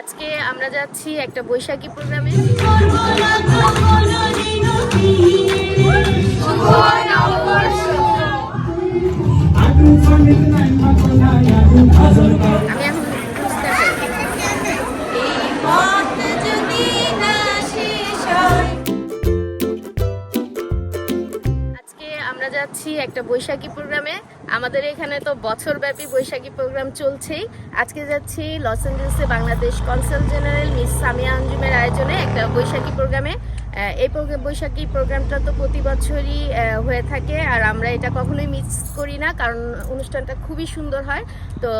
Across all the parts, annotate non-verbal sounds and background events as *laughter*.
আজকে আমরা যাচ্ছি একটা বৈশাখী প্রোগ্রামে। আমি আজকে আমরা যাচ্ছি একটা বৈশাখী প্রোগ্রামে। আমাদের এখানে তো বছরব্যাপী বৈশাখী প্রোগ্রাম চলছেই। আজকে যাচ্ছি Los অ্যাঞ্জেলেসে Bangladesh consul general miss Samia আঞ্জুমের আয়োজনে একটা বৈশাখী প্রোগ্রামে। এই বৈশাখী প্রোগ্রামটা তো প্রতি বছরই হয়ে থাকে আর আমরা এটা কখনোই মিস করি না কারণ অনুষ্ঠানটা খুবই সুন্দর হয়। তো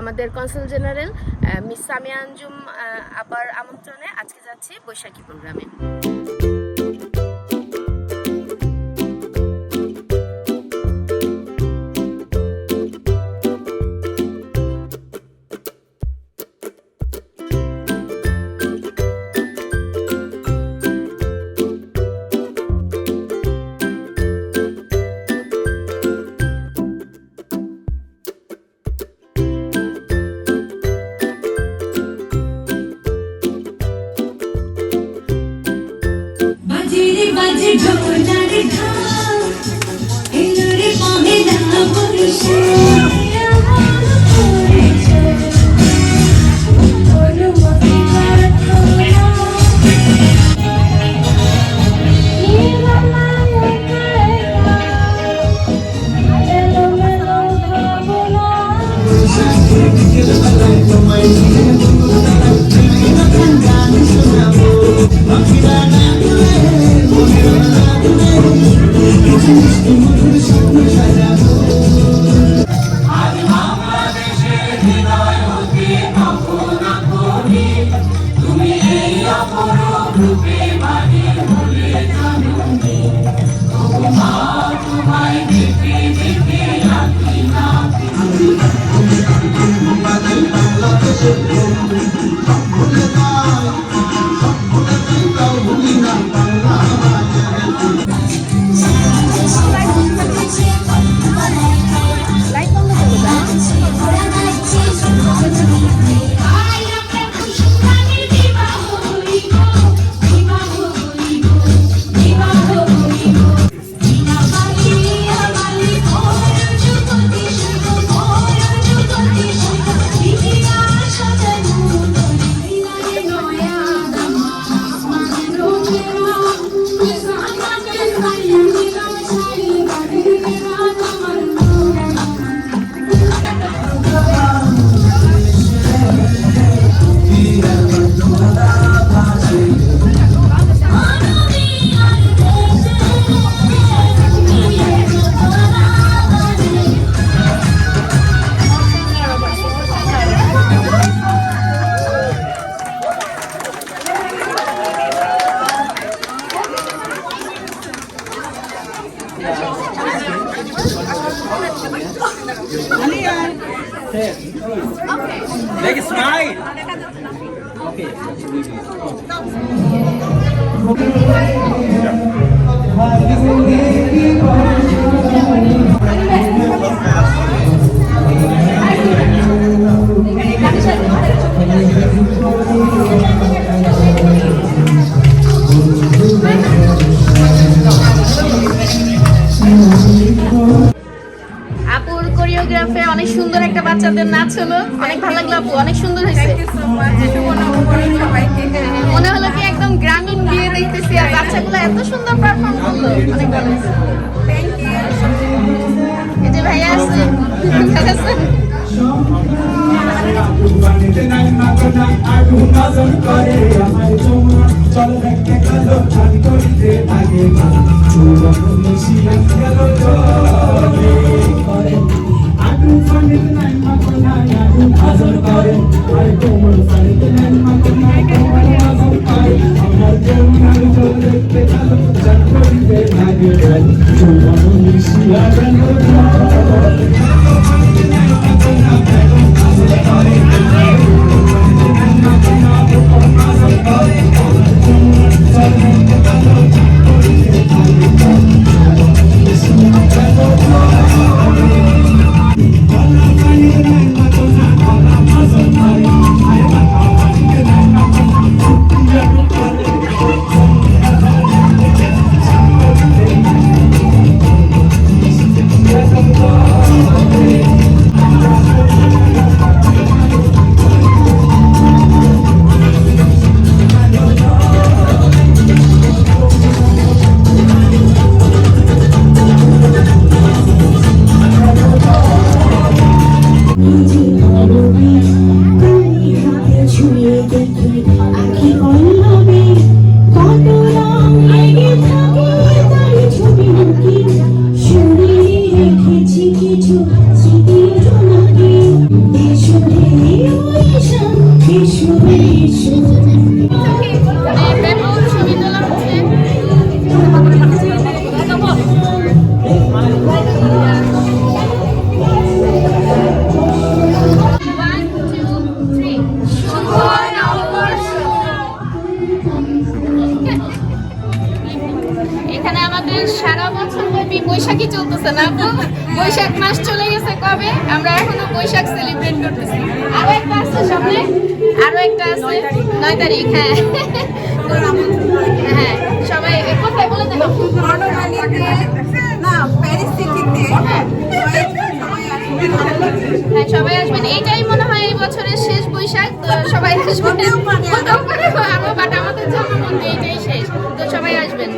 আমাদের consul general miss Samia Anjum আবার আমন্ত্রণে আজকে যাচ্ছি বৈশাখী প্রোগ্রামে। রে বাজে ঢোলার ঢাক এলো রে পহেলা বর্ষা Make it smile. Okay. Yeah. বাচ্চাদের নাচ হলো। অনেক ভালো লাগল আপু অনেক সুন্দর হয়েছে। মনে হলো কি একদম গ্রামীণ বিয়ে দেখতেছি আর বাচ্চাগুলো এত সুন্দর পারফর্ম করল। অনেক ভালো হয়েছে এই যে ভাইয়া আছে ভালো মাগনা আগুন নজর করে আর কোমল বাড়িতে নাই মাগনা কোমল আছে নয় তারিখ হ্যাঁ। হ্যাঁ সবাই কোথায় বলে দেন? আপু? না প্যারিস সিটিতে। হ্যাঁ। সবাই আসবেন। এইটাই মনে হয় এই বছরের শেষ বৈশাখ তো সবাই আসবেন। হতেও পারে। হতেও পারে আরও বাট আমাদের জন্য মনে এইটাই শেষ। তো সবাই আসবেন।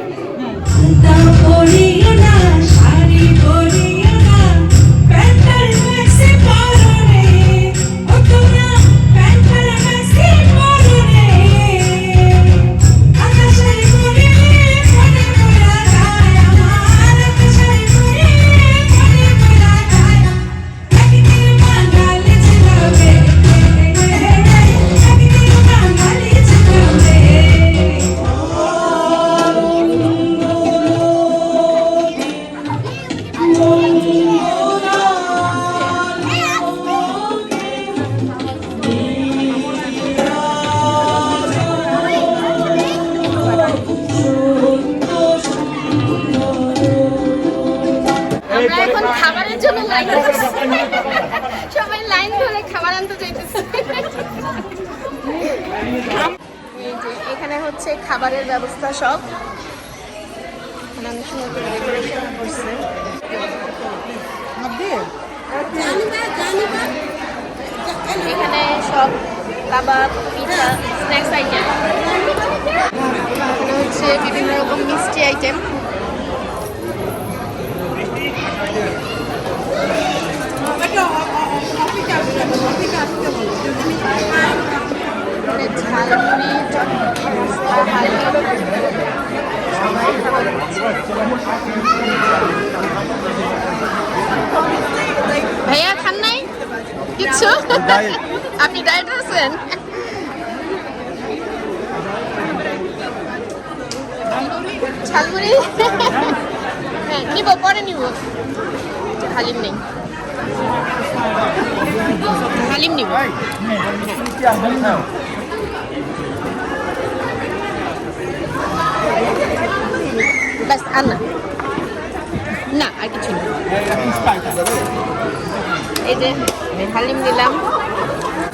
এখানে হচ্ছে খাবারের ব্যবস্থা সব। এখানে সব কাবাব, পিঠা স্ন্যাক্স আইটেম এখানে হচ্ছে বিভিন্ন রকম মিষ্টি আইটেম এখানে ঝালমুড়ি চটপটি রাস্তা হালুয়া সবাই খাবার খাচ্ছে। ভাইয়া খান নাই কিচ্ছু আপনি ডায়েট আছেন ঝালমুড়ি হ্যাঁ নিব পরে নিব হালিম নেই হালিম নিব ব্যাস আর না না আর কিছু না এই যে হালিম দিলাম।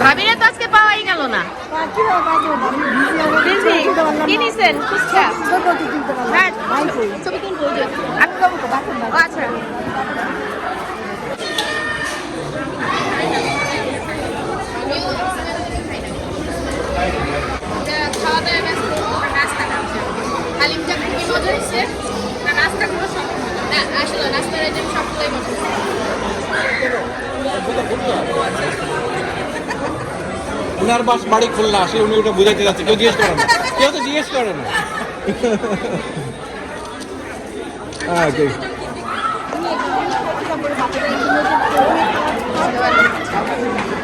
ভাবিরা তো আজকে পাওয়াই গেল না। কি নিছেন? হ্যাঁ আচ্ছা। নাস্তা হালিমটা খুবই মজা হয়েছে না, নাস্তাগুলো সব না, আসলে নাস্তার আইটেম সবগুলোই মজা। *laughs* উনার বাস বাড়ি খুলনা আসলে উনি ওটা বুঝাইতে যাচ্ছে। কেউ জিজ্ঞেস করেন কেউ তো জিজ্ঞেস করেন না। *laughs*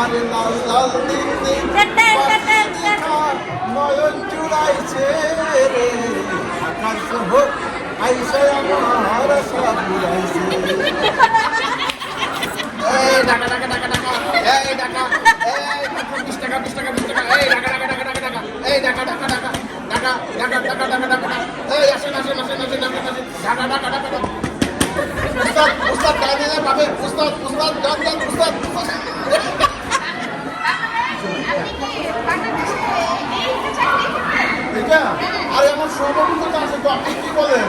আর লাল দেখতে এই টাকা টাকা টাকা এই টাকা এই বিশ টাকা বিশ টাকা বিশ টাকা এই টাকা টাকা এই টাকা টাকা টাকা টাকা টাকা টাকা টাকা টাকা এই আসেন আসেন আসেন আসেন আসেন আসেন টাকা টাকা টাকা টাকা উস্তাদ উস্তাদ পাবে উস্তাদ উস্তাদ গান গান উস্তাদ ঠিক না আর এমন সর্বমূল্য আছে তো আপনি কি বলেন?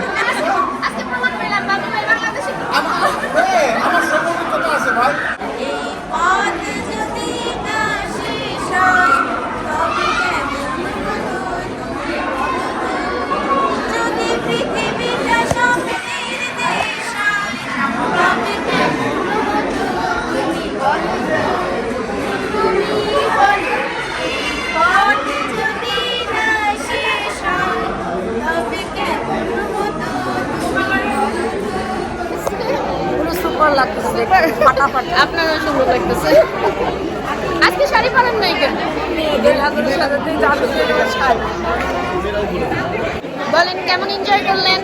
আমার হ্যাঁ, সর্বমূল্য আছে ভাই। আপনারও সুন্দর লাগতেছে। আজকে শাড়ি পরেন নাই কেন? বলেন কেমন এনজয় করলেন?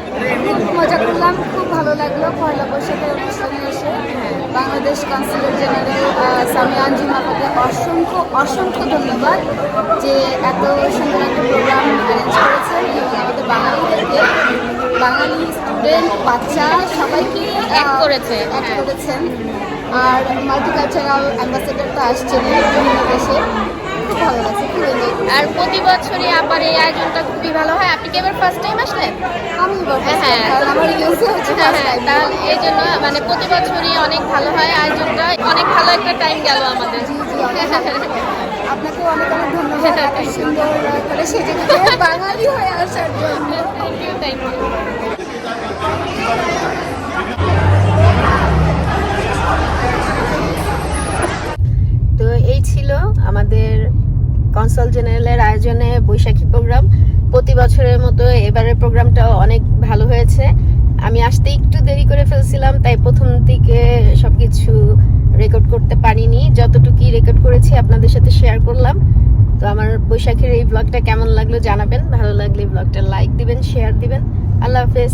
খুব মজা করলাম খুব ভালো লাগল। পয়লা বৈশাখের অনুষ্ঠানে এসে বাংলাদেশ কাউন্সিলর জেনারেল সামিয়া আঞ্জুম আপাকে অসংখ্য অসংখ্য ধন্যবাদ যে এত সুন্দর একটা প্রোগ্রাম অ্যারেঞ্জ করেছেন এবং আমাদের বাঙালিদেরকে বাঙালি স্টুডেন্ট বাচ্চা সবাইকে এক করেছে, এক। করেছেন। আর মাল্টিকালচারাল অ্যাম্বাসেডার তো আসছেন বিভিন্ন দেশে খুব ভালো লাগছে খুব এনজয় আর প্রতি বছরই আবার এই আয়োজনটা খুবই ভালো হয়। আপনি কি এবার ফার্স্ট টাইম আসলেন? আমি এবার হ্যাঁ, হ্যাঁ। কারণ আমার ইউএসএ হচ্ছে হ্যাঁ first হ্যাঁ time। তাহলে এই জন্য মানে প্রতি বছরই অনেক ভালো হয় আয়োজনটা। অনেক ভালো একটা টাইম গেল আমাদের। জি, জি, অনেক ভালো। আপনাকে অনেক অনেক ধন্যবাদ। এত সুন্দর করে সেজে গুজে বাঙালি হয়ে আসার জন্য। থ্যাংক ইউ থ্যাংক ইউ ছিল আমাদের কনসাল জেনারেলের আয়োজনে বৈশাখী প্রোগ্রাম। প্রতি বছরের মতো এবারের প্রোগ্রামটাও অনেক ভালো হয়েছে। আমি আসতে একটু দেরি করে ফেলছিলাম, তাই প্রথম দিকে সবকিছু রেকর্ড করতে পারিনি। যতটুকুই রেকর্ড করেছি আপনাদের সাথে শেয়ার করলাম। তো আমার বৈশাখীর এই ব্লগটা কেমন লাগল জানাবেন। ভালো লাগলে ব্লগটা লাইক দিবেন শেয়ার দিবেন। আল্লাহ হাফেজ।